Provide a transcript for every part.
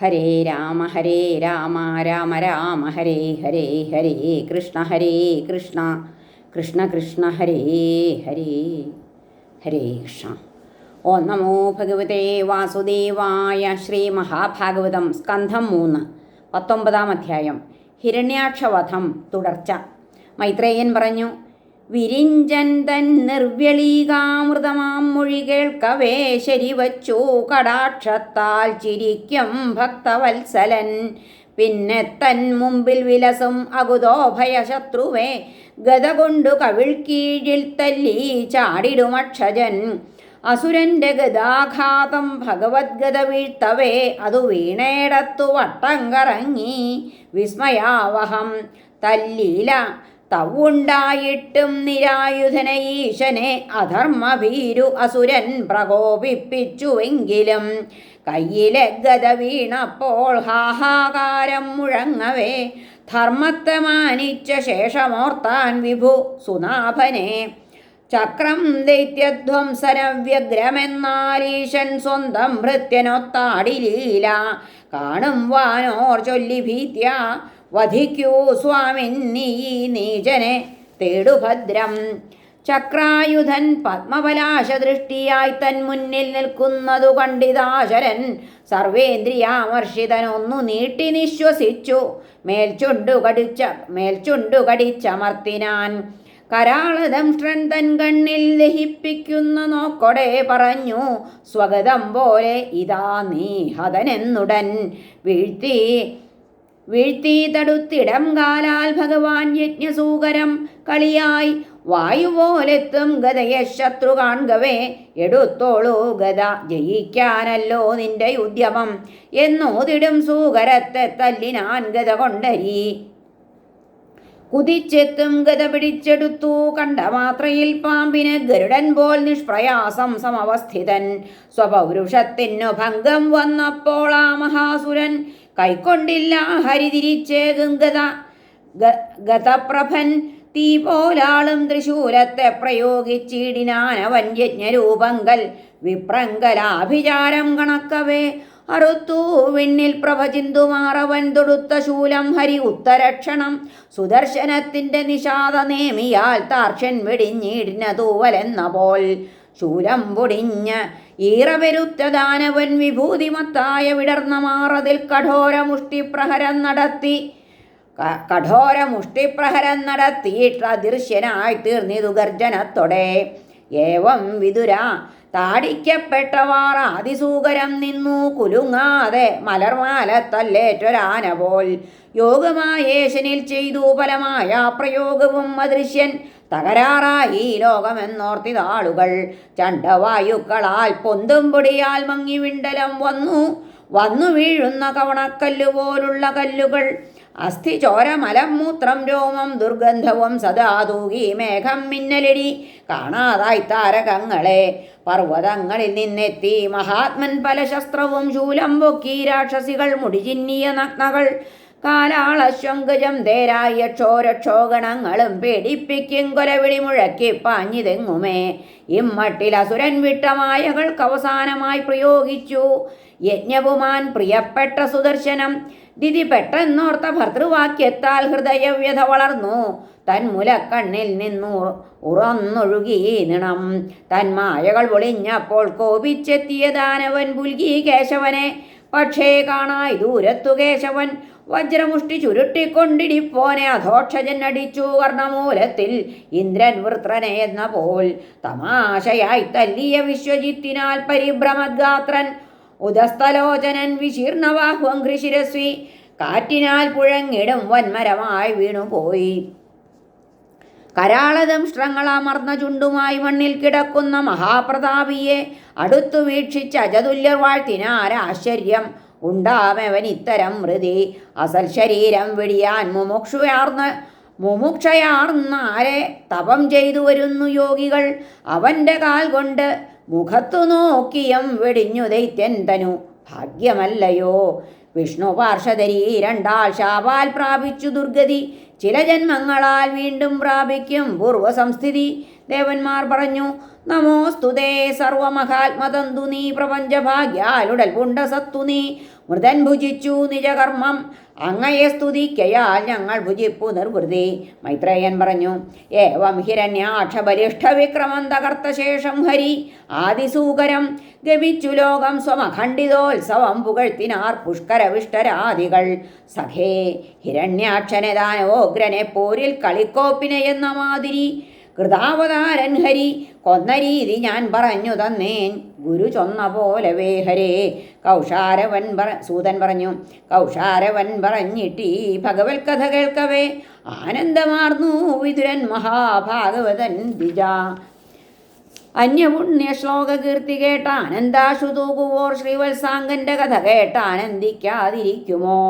ഹരേ രാമ ഹരേ രാമ രാമ രാമ ഹരേ ഹരേ ഹരേ കൃഷ്ണ ഹരേ കൃഷ്ണ കൃഷ്ണ കൃഷ്ണ ഹരേ ഹരേ ഹരേ കൃഷ്ണ. ഓം നമോ ഭഗവതേ വാസുദേവായ ശ്രീ മഹാഭാഗവതം സ്കന്ധം മൂന്ന് പത്തൊമ്പതാം അധ്യായം ഹിരണ്യാക്ഷവധം തുടർച്ച. മൈത്രേയൻ പറഞ്ഞു വിരിഞ്ചൻ തൻ നിർവ്യളീകാമൃതമാം മൊഴി കേൾക്കവേ ശരിവച്ചു കടാക്ഷത്താൽ ചിരിക്കും ഭക്തവത്സലൻ. പിന്നെ തൻ മുമ്പിൽ വിലസും അകുതോഭയശത്രുവേ ഗത കൊണ്ടു കവിൾ കീഴിൽ തല്ലി ചാടിടുമക്ഷജൻ അസുരന്റെ ഗതാഘാതം ഭഗവത്ഗത വീഴ്ത്തവേ അതു വീണേടത്തു വട്ടം കറങ്ങി വിസ്മയാവഹം. തല്ലീല തവുണ്ടായിട്ടും നിരായുധന ഈശനെ അധർമ്മഭീരു അസുരൻ പ്രകോപിപ്പിച്ചുവെങ്കിലും കയ്യിലെ ഗത വീണപ്പോൾ ഹാഹാകാരം മുഴങ്ങവേ. ധർമ്മത്തെ മാനിച്ച ശേഷമോർത്താൻ വിഭു സുനാഭനെ ചക്രം ദൈത്യധ്വംസനവ്യഗ്രമെന്നാലീശൻ സ്വന്തം ഭൃത്യനൊത്താടിലീല കാണും വാനോർ ചൊല്ലി ഭീത്യ. വധിക്കൂ സ്വാമിൻ നീ നീചനെ തേടുഭദ്രം. ചക്രായുധൻ പത്മപലാശദൃഷ്ടിയായി തൻ മുന്നിൽ നിൽക്കുന്നതു കണ്ടിതാശരൻ. സർവേന്ദ്രിയാമർഷിതനൊന്നു നീട്ടി നിശ്വസിച്ചു. മേൽചുണ്ടു കടിച്ച മേൽചുണ്ടു കടിച്ചമർത്തിനാൻ കരാളദംഷ്ട്രൻ തൻ കണ്ണിൽ ദഹിപ്പിക്കുന്ന നോക്കൊടെ പറഞ്ഞു സ്വഗതം പോലെ ഇതാ നീ ഹതനെന്നുടൻ വീഴ്ത്തി വീഴ്ത്തി തടുത്തിടം കാലാൽ ഭഗവാൻ യജ്ഞസൂകരം കളിയായി. വായുപോലെത്തും ഗതയെ ശത്രു കാൺകവേ എടുത്തോളൂ ഗത ജയിക്കാനല്ലോ നിന്റെ ഉദ്യമം. എന്നോതിടും സൂകരത്തെ തല്ലിനാൻ ഗത കൊണ്ടരി. കുതിച്ചെത്തും ഗത പിടിച്ചെടുത്തു. കണ്ട മാത്രയിൽ പാമ്പിന് ഗരുഡൻ പോൽ നിഷ്പ്രയാസം സമവസ്ഥിതൻ. സ്വപൗരുഷത്തിനു ഭംഗം വന്നപ്പോൾ ആ മഹാസുരൻ കൈക്കൊണ്ടില്ല ഹരിതിരിച്ചേകും ഗത ഗതപ്രഭൻ തീ പോലാളും തൃശൂലത്തെ പ്രയോഗിച്ചിടിനാനവൻ യജ്ഞരൂപങ്കൽ വിപ്രങ്കലാഭിചാരം കണക്കവേ. അറുത്തു. വിണ്ണിൽ പ്രഭചിന്തുമാറവൻ തൊടുത്ത ശൂലം ഹരി ഉത്തരക്ഷണം. സുദർശനത്തിന്റെ നിഷാദ നേമിയാൽ താർക്ഷൻ വെടിഞ്ഞിടിന തൂവലെന്ന പോൽ ശൂലം പൊടിഞ്ഞ്. ഈറവരുത്തദാനവൻ വിഭൂതിമത്തായ വിടർന്ന മാറതിൽ കഠോര മുഷ്ടിപ്രഹരം നടത്തി. കഠോര മുഷ്ടിപ്രഹരം നടത്തിയിട്ട് അദൃശ്യനായി തീർന്നിതു ഗർജനത്തോടെ ഏവം വിതുര താടിക്കപ്പെട്ടവാർ ആദിസൂകരം നിന്നു കുലുങ്ങാതെ മലർമാലത്തല്ലേറ്റൊരാന പോൽ യോഗമായേശനിൽ ചെയ്തു ഫലമായ പ്രയോഗവും അദൃശ്യൻ തകരാറായി ലോകമെന്നോർത്തിതാളുകൾ. ചണ്ടവായുക്കളാൽ പൊന്തും പൊടിയാൽ മങ്ങി വിണ്ടലം വന്നു. വന്നു വീഴുന്ന കവണക്കല്ലുപോലുള്ള കല്ലുകൾ. അസ്ഥി ചോര മൂത്രം രോമം ദുർഗന്ധവും സദാ തൂകി മേഘം മിന്നലിടി. കാണാതായി താരകങ്ങളെ പർവതങ്ങളിൽ നിന്നെത്തി. മഹാത്മൻ പല ശസ്ത്രവും ശൂലം പൊക്കി രാക്ഷസികൾ മുടിചിന്നിയ നഗ്നകൾ കാലാളശ്വങ്കജം ധേരായ ക്ഷോരക്ഷോഗണങ്ങളും പേടിപ്പിക്കും കൊലവിളി മുഴക്കി പാഞ്ഞിതെങ്ങുമേ? ഇമ്മട്ടിൽ അസുരൻ വിട്ട മായകൾക്ക് അവസാനമായി പ്രയോഗിച്ചു. യജ്ഞപുമാൻ പ്രിയപ്പെട്ട സുദർശനം. ദിതി പെട്ടെന്നോർത്ത ഭർതൃവാക്യത്താൽ ഹൃദയവ്യഥ വളർന്നു. തൻ മുലക്കണ്ണിൽ നിന്നു ഉറന്നൊഴുകി നിണം. തൻ മായകൾ പൊളിഞ്ഞപ്പോൾ കോപിച്ചെത്തിയ ദാനവൻ പുൽകി കേശവനെ. പക്ഷേ കാണായി ദൂരത്തു കേശവൻ. വജ്രമുഷ്ടി ചുരുട്ടിക്കൊണ്ടിടിപ്പോനെ അധോക്ഷജൻ അടിച്ചു കർണമൂലത്തിൽ ഇന്ദ്രൻ വൃത്രനെ എന്ന പോൽ തമാശയായി തല്ലിയ വിശ്വജിത്തിനാൽ പരിഭ്രമദ്ഗാത്രൻ ഉദസ്ഥലോചനൻ വിശീർണവാഹ്വം ഘൃശിരസ്വി കാറ്റിനാൽ പുഴങ്ങിടും വന്മരമായി വീണുപോയി. കരാളദംഷ്ട്രങ്ങളമർന്ന ചുണ്ടുമായി മണ്ണിൽ കിടക്കുന്ന മഹാപ്രതാപിയെ അടുത്തു വീക്ഷിച്ച അജതുല്യർ വാഴ്ത്തിനാരാശ്ചര്യം ഉണ്ടാമവൻ ഇത്തരം മൃതി അസൽ ശരീരം വെടിയാൻ മുമുക്ഷുയാർന്ന് മുമുക്ഷയാർന്നാരെ തപം ചെയ്തു വരുന്നു യോഗികൾ? അവന്റെ കാൽ കൊണ്ട് മുഖത്തു നോക്കിയം വെടിഞ്ഞു ദൈത്യൻ തനു. ഭാഗ്യമല്ലയോ? വിഷ്ണു പാർഷദരി രണ്ടാൾ ശാപാൽ പ്രാപിച്ചു ദുർഗതി. ചില ജന്മങ്ങളാൽ വീണ്ടും പ്രാപിക്കും. പൂർവസംസ്ഥിതി ദേവന്മാർ പറഞ്ഞു നമോസ്തുതേ സർവമഹാത്മതന്തു നീ പ്രപഞ്ചഭാഗ്യാലുടൽ പുണ്ടസത്തു നീ മൃതൻ ഭുജിച്ചു നിജകർമ്മം. അങ്ങയെ സ്തുതിക്കയാൽ ഞങ്ങൾ ഭുജിപ്പു നിർവൃതി. മൈത്രേയൻ പറഞ്ഞു ഏവം ഹിരണ്യാക്ഷ ബലിഷ്ഠ വിക്രമം തകർത്ത ശേഷം ഹരി ആദിസൂകരം ഗമിച്ചു ലോകം സ്വമഖണ്ഡിതോത്സവം പുകഴ്ത്തിനാർ പുഷ്കരവിഷ്ടരാദികൾ. സഖേ ഹിരണ്യാക്ഷനെ ദാനവോഗ്രനെ പോരിൽ കളിക്കോപ്പിനെ എന്ന മാതിരി കൃതാവതാരൻ ഹരി കൊന്ന രീതി ഞാൻ പറഞ്ഞു തന്നേൻ. ഗുരു ചൊന്ന പോലെ ഹരേ കൗഷാരവൻ പറ സൂതൻ പറഞ്ഞു കൗഷാരവൻ പറഞ്ഞിട്ടീ ഭഗവത് കഥ കേൾക്കവേ. ആനന്ദമാർന്നു വിതുരൻ മഹാഭാഗവതൻ ദ്വിജ. അന്യപുണ്യ ശ്ലോക കീർത്തി കേട്ട ആനന്ദാശു തൂകുവോർ ശ്രീവത്സാങ്കന്റെ കഥ കേട്ട ആനന്ദിക്കാതിരിക്കുമോ?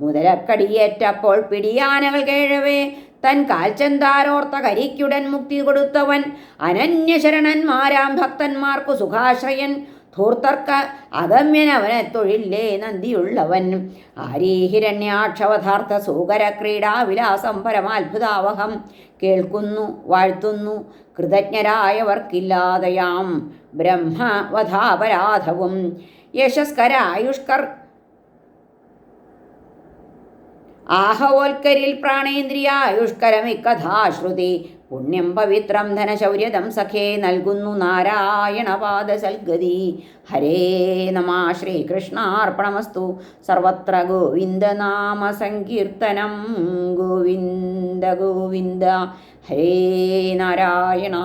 മുതലക്കടിയേറ്റപ്പോൾ പിടിയാനകൾ കേഴവേ. തൻ കാൽച്ചന്താരോർത്ത കരിക്കുടൻ മുക്തി കൊടുത്തവൻ അനന്യശരണന്മാരാം ഭക്തന്മാർക്കു സുഖാശ്രയൻ. ധൂർത്തർക്ക അഗമ്യനവനെ തൊഴിലേ നന്ദിയുള്ളവൻ. ആരീഹിരണ്യാക്ഷവധാർത്ഥ സൂകര ക്രീഡാവിലാസം പരമാത്ഭുതാവഹം. കേൾക്കുന്നു വാഴ്ത്തുന്നു കൃതജ്ഞരായവർക്കില്ലാതെയാം. ബ്രഹ്മവധാപരാധവും. യശസ്കരായുഷ്കർ ആഹവോൽക്കരിൽ പ്രാണേന്ദ്രിയായുഷ്കരമിക്കഥാശ്രുതി പുണ്യം പവിത്രം ധനശൗര്യതം സഖേ നൽകുന്നു നാരായണപാദ സൽഗതി ഹരേ നമ ശ്രീകൃഷ്ണാർപ്പണമസ്തു. സർവത്ര ഗോവിന്ദനാമ സങ്കീർത്തനം ഗോവിന്ദ ഗോവിന്ദ. ഹരേ നാരായണ.